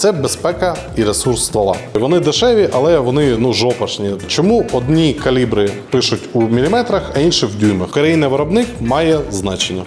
це безпека і ресурс ствола. Вони дешеві, але вони ну жопашні. Чому одні калібри пишуть у міліметрах, а інші в дюймах? Країна виробник має значення.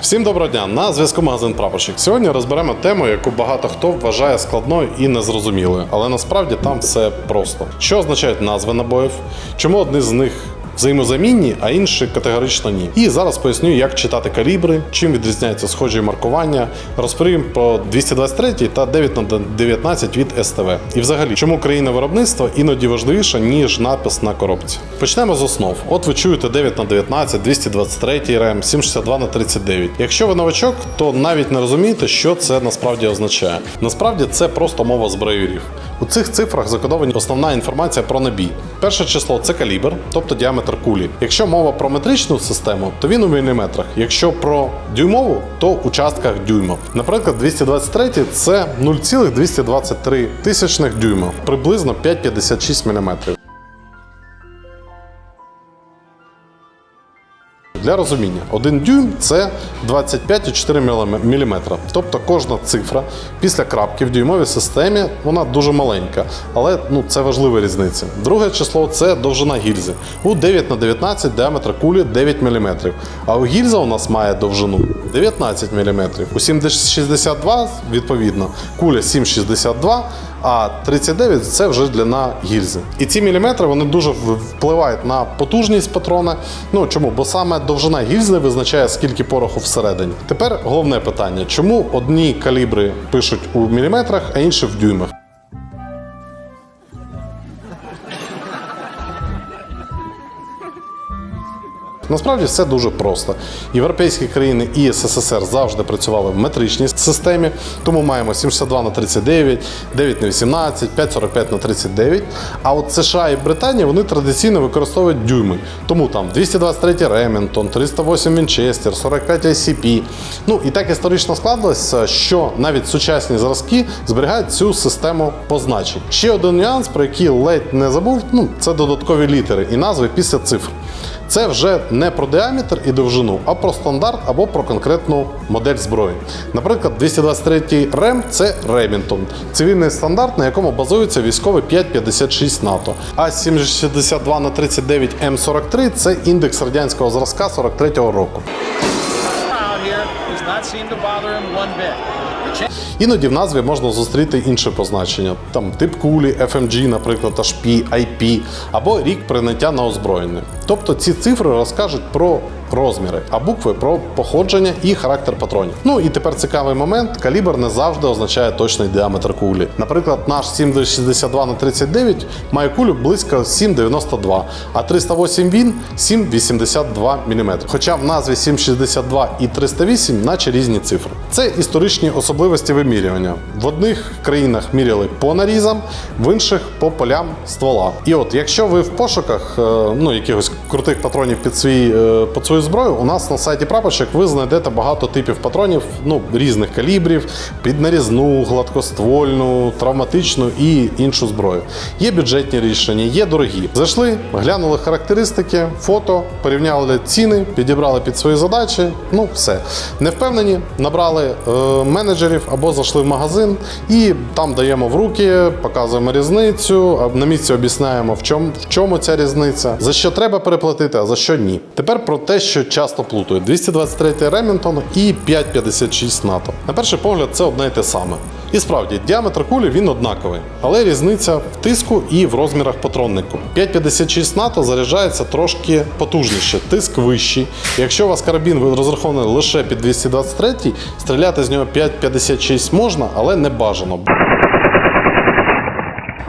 Всім доброго дня! На зв'язку магазин Прапорщик. Сьогодні розберемо тему, яку багато хто вважає складною і незрозумілою, але насправді там все просто. Що означають назви набоїв? Чому одні з них взаємозамінні, а інші категорично ні. І зараз поясню, як читати калібри, чим відрізняються схожі маркування. Розповім про 223 та 9 на 19 від СТВ. І взагалі, чому країна виробництва іноді важливіша, ніж напис на коробці. Почнемо з основ. От ви чуєте 9 на 19, 223 РМ, 762 на 39. Якщо ви новачок, то навіть не розумієте, що це насправді означає. Насправді це просто мова зброєвірів. У цих цифрах закодовані основна інформація про набій. Перше число це калібр, тобто діаметр кулі. Якщо мова про метричну систему, то він у міліметрах. Якщо про дюймову, то у частках дюйма. Наприклад, 223 це 0,223 тисячних дюйма, приблизно 5,56 мм. Для розуміння, 1 дюйм це 25,4 мм. Тобто кожна цифра після крапки в дюймовій системі вона дуже маленька, але ну, це важлива різниця. Друге число це довжина гільзи. У 9 на 19 діаметр кулі 9 мм. А у гільза у нас має довжину 19 мм. У 7,62 відповідно куля 7,62 а 39 це вже длина гільзи. І ці міліметри вони дуже впливають на потужність патрона. Ну чому? Бо саме довжина гільзи визначає, скільки пороху всередині. Тепер головне питання: чому одні калібри пишуть у міліметрах, а інші в дюймах? Насправді все дуже просто. Європейські країни і СССР завжди працювали в метричній системі, тому маємо 72 на 39, 9 на 18, 5,45 на 39. А от США і Британія вони традиційно використовують дюйми. Тому там 223 Ремінтон, 308 Вінчестер, 45 ICP. Ну і так історично складалося, що навіть сучасні зразки зберігають цю систему позначень. Ще один нюанс, про який ледь не забув, ну це додаткові літери і назви після цифр. Це вже не про діаметр і довжину, а про стандарт або про конкретну модель зброї. Наприклад, 223 РЕМ це Ремінтон, цивільний стандарт, на якому базується військовий 556 НАТО. А 762 на 39 М43 це індекс радянського зразка 43-го року. Іноді в назві можна зустріти інше позначення, там тип кулі, FMG, наприклад, HP, IP, або рік прийняття на озброєння. Тобто ці цифри розкажуть про розміри, а букви про походження і характер патронів. Ну і тепер цікавий момент: калібр не завжди означає точний діаметр кулі. Наприклад, наш 7,62 на 39 має кулю близько 7,92, а 308 він 7,82 мм. Хоча в назві 7,62 і 308 наче різні цифри. Це історичні особливості вимірювання. В одних країнах міряли по нарізам, в інших по полям ствола. І от, якщо ви в пошуках е, ну, якихось крутих патронів під свій е, під свою зброю, у нас на сайті прапорщик ви знайдете багато типів патронів ну, різних калібрів, під нарізну, гладкоствольну, травматичну і іншу зброю. Є бюджетні рішення, є дорогі. Зайшли, глянули характеристики, фото, порівняли ціни, підібрали під свої задачі. Ну, все. Не впевнені, набрали е, менеджерів або зайшли в магазин і там даємо в руки, показуємо різницю, на місці об'ясняємо, в чому, в чому ця різниця, за що треба переплатити, а за що ні. Тепер про те, що часто плутають: 223 Ремінтон і 5,56 НАТО. На перший погляд, це одне й те саме. І справді, діаметр кулі він однаковий, але різниця в тиску і в розмірах патроннику. 5,56 НАТО заряджається трошки потужніше, тиск вищий. Якщо у вас карабін розрахований лише під 223, стріляти з нього 5,56 можна, але не бажано.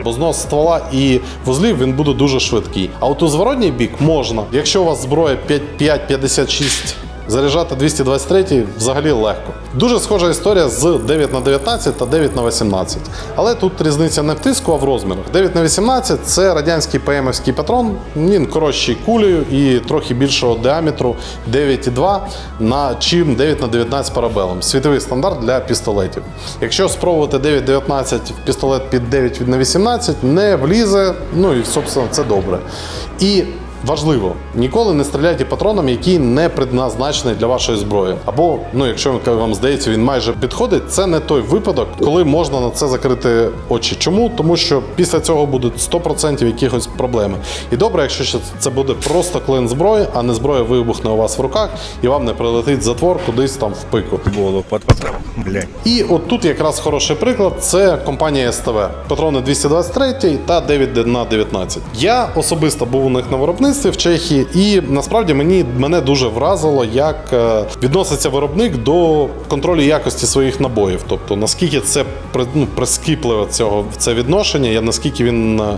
Бо знос ствола і вузлів він буде дуже швидкий. А от у зворотній бік можна. Якщо у вас зброя 5,56 Заряджати 223 взагалі легко. Дуже схожа історія з 9 на 19 та 9 на 18. Але тут різниця не в тиску, а в розмірах. 9 на 18 це радянський ПМівський патрон. Він коротший кулею і трохи більшого діаметру 9,2 на чим 9 на 19 парабелом. Світовий стандарт для пістолетів. Якщо спробувати 9,19 в пістолет під 9 на 18, не влізе. Ну і собственно це добре. І Важливо, ніколи не стріляйте патроном, який не предназначений для вашої зброї. Або, ну, якщо вам здається, він майже підходить, це не той випадок, коли можна на це закрити очі. Чому? Тому що після цього будуть 100% якихось проблеми. І добре, якщо це буде просто клин зброї, а не зброя вибухне у вас в руках, і вам не прилетить затвор кудись там в пику. І от тут якраз хороший приклад це компанія СТВ. Патрони 223 та 9 на 19. Я особисто був у них на виробництві в Чехії, і насправді мені мене дуже вразило, як е, відноситься виробник до контролю якості своїх набоїв. Тобто наскільки це ну, прискіпливе цього це відношення, я наскільки він е,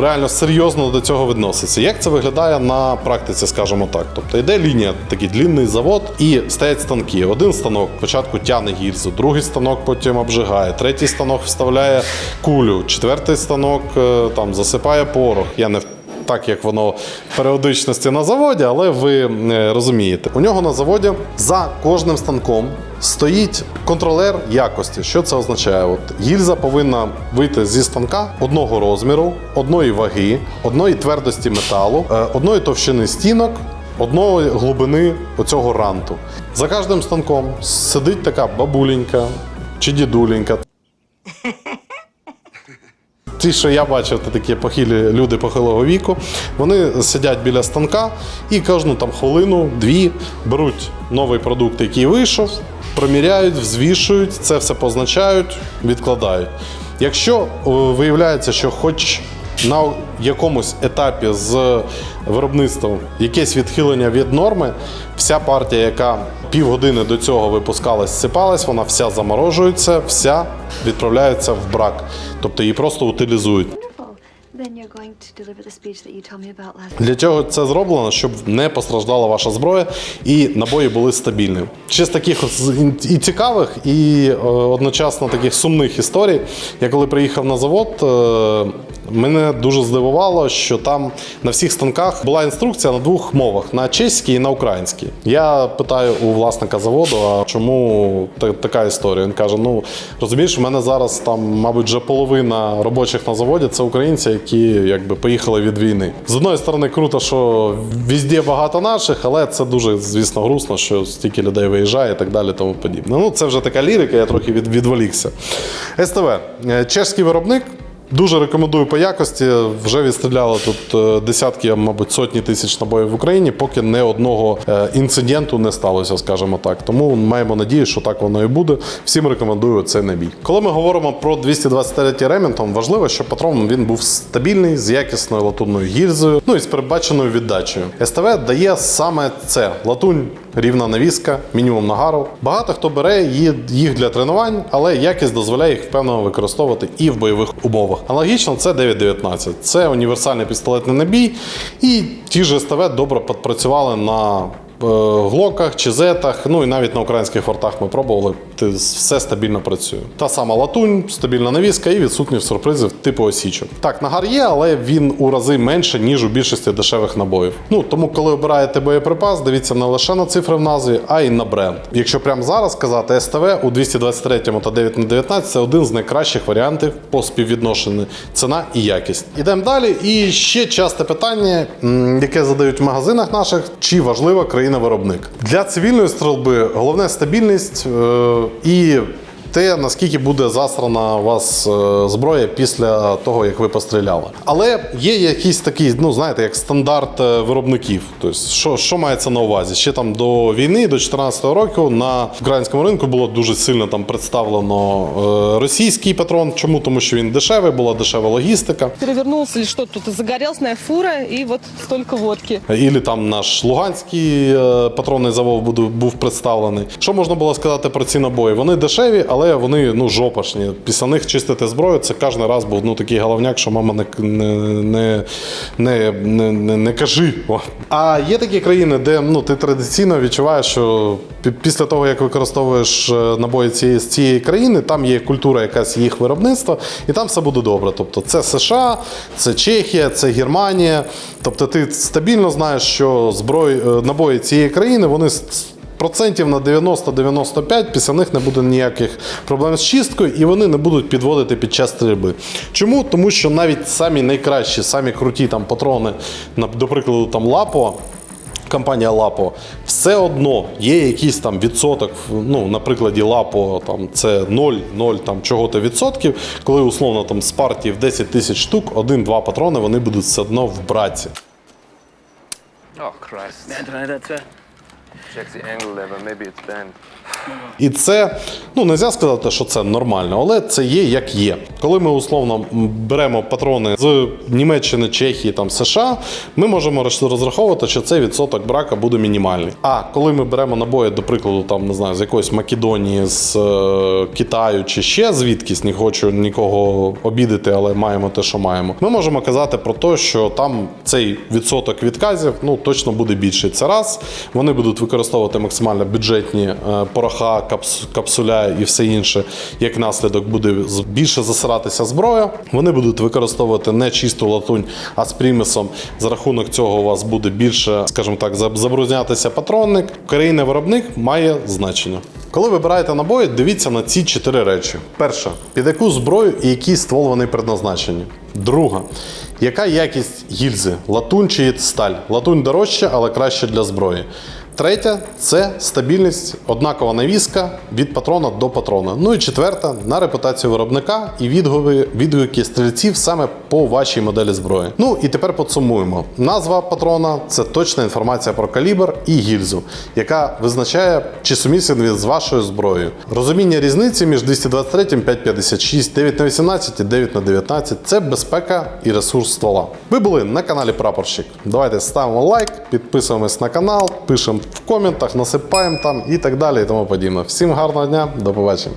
реально серйозно до цього відноситься. Як це виглядає на практиці, скажімо так. Тобто йде лінія, такий длінний завод, і стоять станки. Один станок спочатку тягне гільзу, другий станок потім обжигає, третій станок вставляє кулю, четвертий станок е, там засипає порох. Я не так, як воно періодичності на заводі, але ви е, розумієте. У нього на заводі за кожним станком стоїть контролер якості. Що це означає? От гільза повинна вийти зі станка одного розміру, одної ваги, одної твердості металу, е, одної товщини стінок. Одної глибини оцього ранту. За кожним станком сидить така бабуленька чи дідуленька, Ті, що я бачив, це такі похилі люди похилого віку. Вони сидять біля станка і кожну там хвилину, дві беруть новий продукт, який вийшов, проміряють, взвішують, це все позначають, відкладають. Якщо виявляється, що хоч на якомусь етапі з виробництвом якесь відхилення від норми, вся партія, яка півгодини до цього випускалась, сипалась, вона вся заморожується, вся відправляється в брак. Тобто її просто утилізують. Для чого це зроблено? Щоб не постраждала ваша зброя і набої були стабільні. Ще з таких з- і цікавих, і е, одночасно таких сумних історій. Я коли приїхав на завод, е, мене дуже здивувало, що там на всіх станках була інструкція на двох мовах: на чеській і на українській. Я питаю у власника заводу, а чому така історія? Він каже: ну розумієш, в мене зараз там, мабуть, вже половина робочих на заводі це українці, які якби поїхали від війни. З одної сторони, круто, що везде багато наших, але це дуже, звісно, грустно, що стільки людей виїжджає і так далі, тому подібне. Ну, це вже така лірика, я трохи від, відволікся. СТВ. Е, Чешський виробник. Дуже рекомендую по якості. Вже відстріляли тут е, десятки, мабуть, сотні тисяч набоїв в Україні, поки не одного е, інциденту не сталося, скажімо так. Тому маємо надію, що так воно і буде. Всім рекомендую цей набій. Коли ми говоримо про 223 Remington, важливо, щоб патрон він був стабільний, з якісною латунною гільзою, ну і з передбаченою віддачею. СТВ дає саме це: латунь, рівна навіска, мінімум нагару. Багато хто бере їх для тренувань, але якість дозволяє їх впевнено використовувати і в бойових умовах. Аналогічно, це 9.19. Це універсальний пістолетний набій, і ті ж СТВ добре підпрацювали на глоках, чизетах, ну і навіть на українських фортах ми пробували. Все стабільно працює. Та сама латунь, стабільна навіска і відсутність сюрпризів типу осічок. Так, нагар є, але він у рази менше, ніж у більшості дешевих набоїв. Ну тому, коли обираєте боєприпас, дивіться не лише на цифри в назві, а й на бренд. Якщо прямо зараз сказати, СТВ у 223 та 9 на 19 це один з найкращих варіантів по співвідношенню ціна і якість. Ідемо далі. І ще часте питання, яке задають в магазинах наших: чи важлива країна-виробник для цивільної стрільби головне стабільність е, і. Те, наскільки буде засрана у вас е, зброя після того, як ви постріляли. Але є якийсь такий, ну знаєте, як стандарт е, виробників. Тобто, що, що мається на увазі? Ще там до війни, до 2014 року, на українському ринку було дуже сильно там представлено е, російський патрон. Чому? Тому що він дешевий, була дешева логістика. перевернулся или что тут, загорелся фура и вот столько водки. Ілі там наш Луганський патронний завод був представлений. Що можна було сказати про ці набої? Вони дешеві, але вони ну жопашні. Після них чистити зброю це кожен раз був ну такий головняк, що мама не, не, не, не, не, не, кажи. А є такі країни, де ну ти традиційно відчуваєш, що після того, як використовуєш е, набої цієї, з цієї країни, там є культура якась їх виробництва, і там все буде добре. Тобто це США, це Чехія, це Германія. Тобто ти стабільно знаєш, що зброї, е, набої цієї країни вони процентів на 90-95 після них не буде ніяких проблем з чисткою, і вони не будуть підводити під час стрільби. Чому? Тому що навіть самі найкращі, самі круті там патрони, до прикладу, там Лапо. Компанія Лапо, все одно є якийсь там відсоток, ну, на прикладі Лапо там, це 0, 0 там, чого-то відсотків, коли условно там з партії в 10 тисяч штук, один-два патрони вони будуть все одно в браці. Oh Christ. І це, ну не можна сказати, що це нормально, але це є як є. Коли ми условно беремо патрони з Німеччини, Чехії, там США, ми можемо розраховувати, що цей відсоток брака буде мінімальний. А коли ми беремо набої, до прикладу, там не знаю, з якоїсь Македонії, з е, Китаю чи ще звідкись, не хочу нікого обідати, але маємо те, що маємо. Ми можемо казати про те, що там цей відсоток відказів ну точно буде більший. Це раз. Вони будуть використовувати максимально бюджетні е, пороха, капс, капсуля і все інше. Як наслідок буде більше засиратися зброя. Вони будуть використовувати не чисту латунь, а з примісом. За рахунок цього у вас буде більше, скажімо так, заб- забрузнятися патронник. Корейний виробник має значення. Коли вибираєте набої, дивіться на ці чотири речі. Перше, під яку зброю і який ствол вони предназначені. Друга, яка якість гільзи? Латунь чи сталь? Латунь дорожча, але краще для зброї. Третя це стабільність, однакова навіска від патрона до патрона. Ну і четверта на репутацію виробника і відгуки, відгуки стрільців саме по вашій моделі зброї. Ну і тепер підсумуємо. Назва патрона це точна інформація про калібр і гільзу, яка визначає, чи сумісний він з вашою зброєю. Розуміння різниці між 223 556, 9 на 18 і 9 на 19 це безпека і ресурс ствола. Ви були на каналі Прапорщик. Давайте ставимо лайк, підписуємось на канал, пишемо в коментах, насипаємо там і так далі, і тому подібне. Всім гарного дня, до побачення.